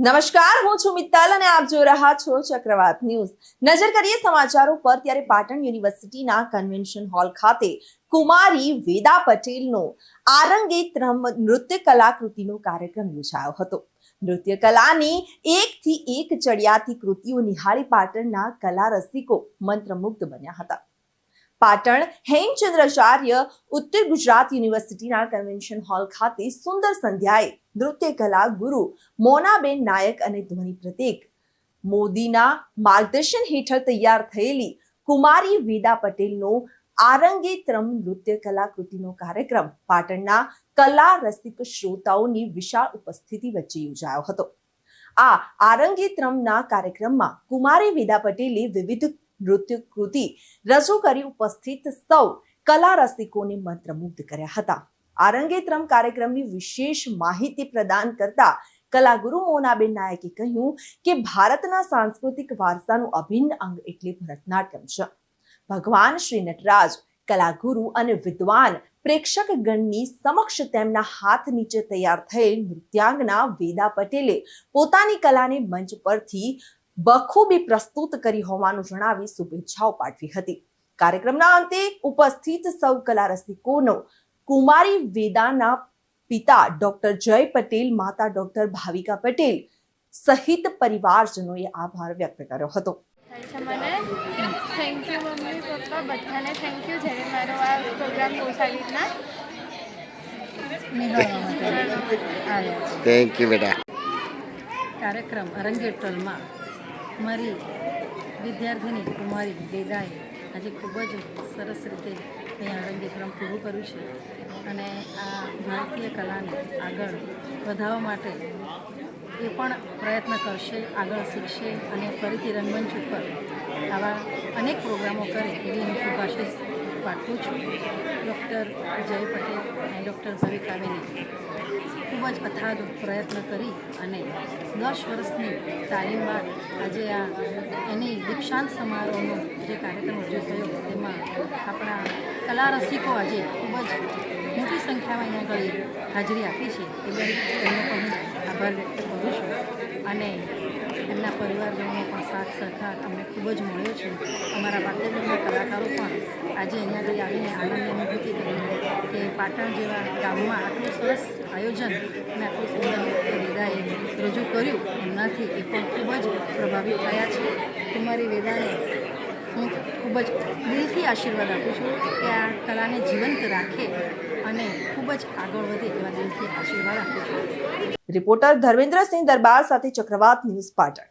નમસ્કાર, હું છું મિત્તલ અને આપ જોઈ રહ્યા છો ચક્રવાત ન્યૂઝ. નજર કરીએ સમાચારો પર, ત્યારે પાટણ યુનિવર્સિટીના કન્વેન્શન હોલ ખાતે કુમારી વેદા પટેલનો આરંગેત્રમ નૃત્ય કલાકૃતિનો કાર્યક્રમ યોજાયો હતો. નૃત્ય કલાની એકથી એક ચડિયાતી કૃતિઓ નિહાળી પાટણના કલા રસિકો મંત્રમુગ્ધ બન્યા હતા. પાટણ હેમચંદ્રાચાર્ય, ઉત્તર ગુજરાત યુનિવર્સિટીના કન્વેન્શન હોલ ખાતે સુંદર સંધ્યાએ નૃત્ય કલા ગુરુ મોનાબેન નાયક અને ધ્વનિ પ્રતીક. મોદીના માર્ગદર્શન હેઠળ તૈયાર થયેલી કુમારી વેદા પટેલનો આરંગેત્રમ નૃત્ય કલાકૃતિનો કાર્યક્રમ પાટણના કલા રસિક શ્રોતાઓની વિશાળ ઉપસ્થિતિ વચ્ચે યોજાયો હતો. આ આરંગેત્રમના કાર્યક્રમમાં કુમારી વેદા પટેલે વિવિધ નૃત્ય કૃતિ રજૂ કરી ઉપસ્થિત સૌ કલા રસિકોને મંત્રમુગ્ધ કર્યા હતા. આરંગેત્રમ કાર્યક્રમની વિશેષ માહિતી પ્રદાન કરતા કલાગુરુ મોનાબેન નાયકે કહ્યું કે ભારતના સાંસ્કૃતિક વારસાનું અભિન્ન અંગ એટલે ભરતનાટ્યમ છે. ભગવાન શ્રી નટરાજ, કલાગુરુ અને વિદ્વાન પ્રેક્ષક ગણની સમક્ષ તેમના હાથ નીચે તૈયાર થયેલ નૃત્યાંગના વેદા પટેલે પોતાની કલાને મંચ પરથી બખૂબી પ્રસ્તુત કરી હોવાનું જણાવી શુભેચ્છાઓ પાઠવી હતી. કાર્યક્રમના અંતે ઉપસ્થિત સૌ કલા રસિકોનો કુમારી વેદાના પિતા ડોક્ટર જય પટેલ માતા ડોક્ટર ભાવિકા પટેલ સહિત પરિવારજનોએ આભાર વ્યક્ત કર્યો હતો. મને થેન્ક યુ મમ્મી પપ્પા બધાને થેન્ક યુ જેણે મારો આ પ્રોગ્રામ બહુ રીતના નિહાળવા માટે આવ્યા છે. થેન્ક યુ બેટા. કાર્યક્રમ અરંગેટોલમાં મારી વિદ્યાર્થીની કુમારી વેદાએ આજે ખૂબ જ સરસ રીતે અહીંયા વિક્રમ પૂરું કર્યું છે. અને આ ભારતીય કલાને આગળ વધારવા માટે એ પણ પ્રયત્ન કરશે, આગળ શીખશે અને ફરીથી રંગમંચ ઉપર આવા અનેક પ્રોગ્રામો કરે એવી હું શુભાશીષ પાઠવું છું ડૉક્ટર જય પટેલ અને ડૉક્ટર ભવિકાબેને ખૂબ જ અથાગ પ્રયત્ન કરી અને દસ વર્ષની તાલીમ બાદ આજે આ એની દીક્ષાંત સમારોહનો જે કાર્યક્રમ રજૂ થયો, તેમાં આપણા કલા રસિકો આજે ખૂબ જ મોટી સંખ્યામાં અહીંયા આગળ હાજરી આપી છે. એ બધી એમનો પણ આભાર વ્યક્ત કરું છું અને એમના પરિવારજનોનો પણ સાથ સહકાર અમને ખૂબ જ મળ્યો છે. અમારા પાટણના કલાકારો પણ આજે અહીંયા આવીને આનંદની અનુભૂતિ કરી કે પાટણ જેવા ગામમાં આટલું સરસ આયોજન અને આટલું સુંદર વેદાએ રજૂ કર્યું, એમનાથી એ પણ ખૂબ જ પ્રભાવિત થયા છે. કુમારી વેદાને હું ખૂબ જ દિલથી આશીર્વાદ આપું છું કે આ કલાને જીવંત રાખે અને ખૂબ જ આગળ વધે એવા દિલથી આશીર્વાદ આપું છું. રિપોર્ટર ધર્મેન્દ્રસિંહ દરબાર સાથે ચક્રવાત ન્યૂઝ પાટણ.